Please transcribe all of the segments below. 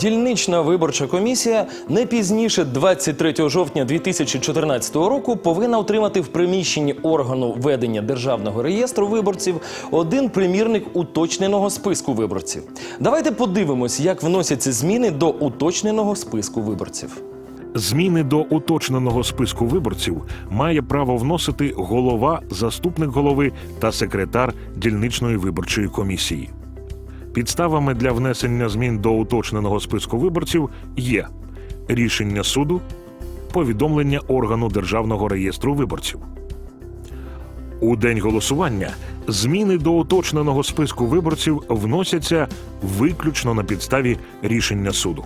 Дільнична виборча комісія не пізніше 23 жовтня 2014 року повинна отримати в приміщенні органу ведення державного реєстру виборців один примірник уточненого списку виборців. Давайте подивимось, як вносяться зміни до уточненого списку виборців. Зміни до уточненого списку виборців має право вносити голова, заступник голови та секретар дільничної виборчої комісії. Підставами для внесення змін до уточненого списку виборців є рішення суду, повідомлення органу державного реєстру виборців. У день голосування зміни до уточненого списку виборців вносяться виключно на підставі рішення суду.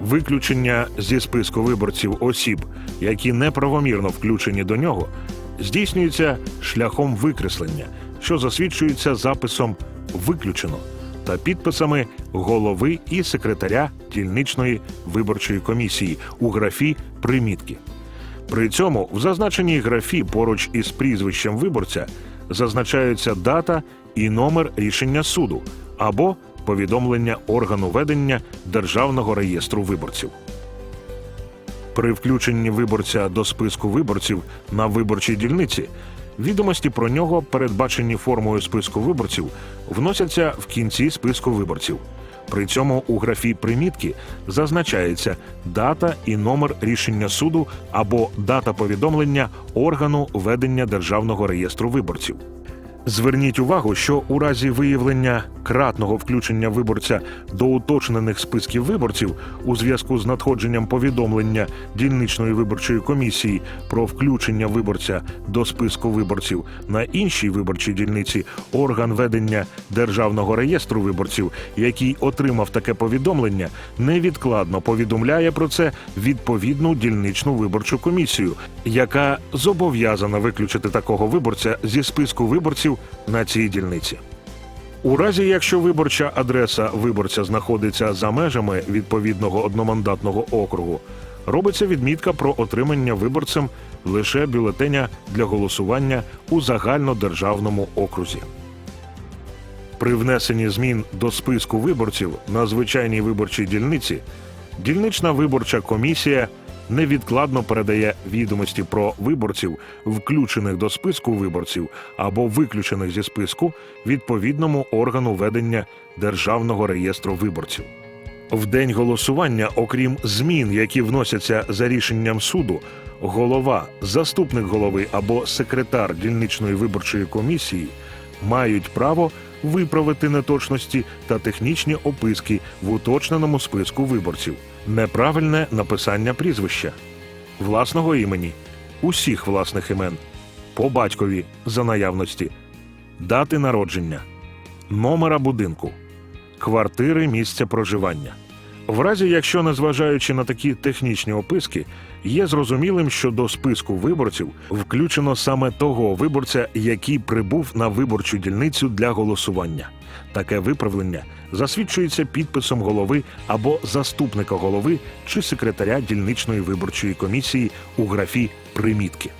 Виключення зі списку виборців осіб, які неправомірно включені до нього, здійснюється шляхом викреслення, що засвідчується записом виключено та підписами голови і секретаря дільничної виборчої комісії у графі примітки. При цьому в зазначеній графі поруч із прізвищем виборця зазначаються дата і номер рішення суду або повідомлення органу ведення Державного реєстру виборців. При включенні виборця до списку виборців на виборчій дільниці відомості про нього, передбачені формою списку виборців, вносяться в кінці списку виборців. При цьому у графі примітки зазначається дата і номер рішення суду або дата повідомлення органу ведення Державного реєстру виборців. Зверніть увагу, що у разі виявлення кратного включення виборця до уточнених списків виборців у зв'язку з надходженням повідомлення дільничної виборчої комісії про включення виборця до списку виборців на іншій виборчій дільниці орган ведення державного реєстру виборців, який отримав таке повідомлення, невідкладно повідомляє про це відповідну дільничну виборчу комісію, яка зобов'язана виключити такого виборця зі списку виборців на цій дільниці. У разі, якщо виборча адреса виборця знаходиться за межами відповідного одномандатного округу, робиться відмітка про отримання виборцем лише бюлетеня для голосування у загальнодержавному окрузі. При внесенні змін до списку виборців на звичайній виборчій дільниці дільнична виборча комісія невідкладно передає відомості про виборців, включених до списку виборців або виключених зі списку відповідному органу ведення Державного реєстру виборців. В день голосування, окрім змін, які вносяться за рішенням суду, голова, заступник голови або секретар дільничної виборчої комісії мають право виправити неточності та технічні описки в уточненому списку виборців, неправильне написання прізвища, власного імені, усіх власних імен, по батькові за наявності, дати народження, номера будинку, квартири місця проживання. В разі, якщо, незважаючи на такі технічні описки, є зрозумілим, що до списку виборців включено саме того виборця, який прибув на виборчу дільницю для голосування. Таке виправлення засвідчується підписом голови або заступника голови чи секретаря дільничної виборчої комісії у графі примітки.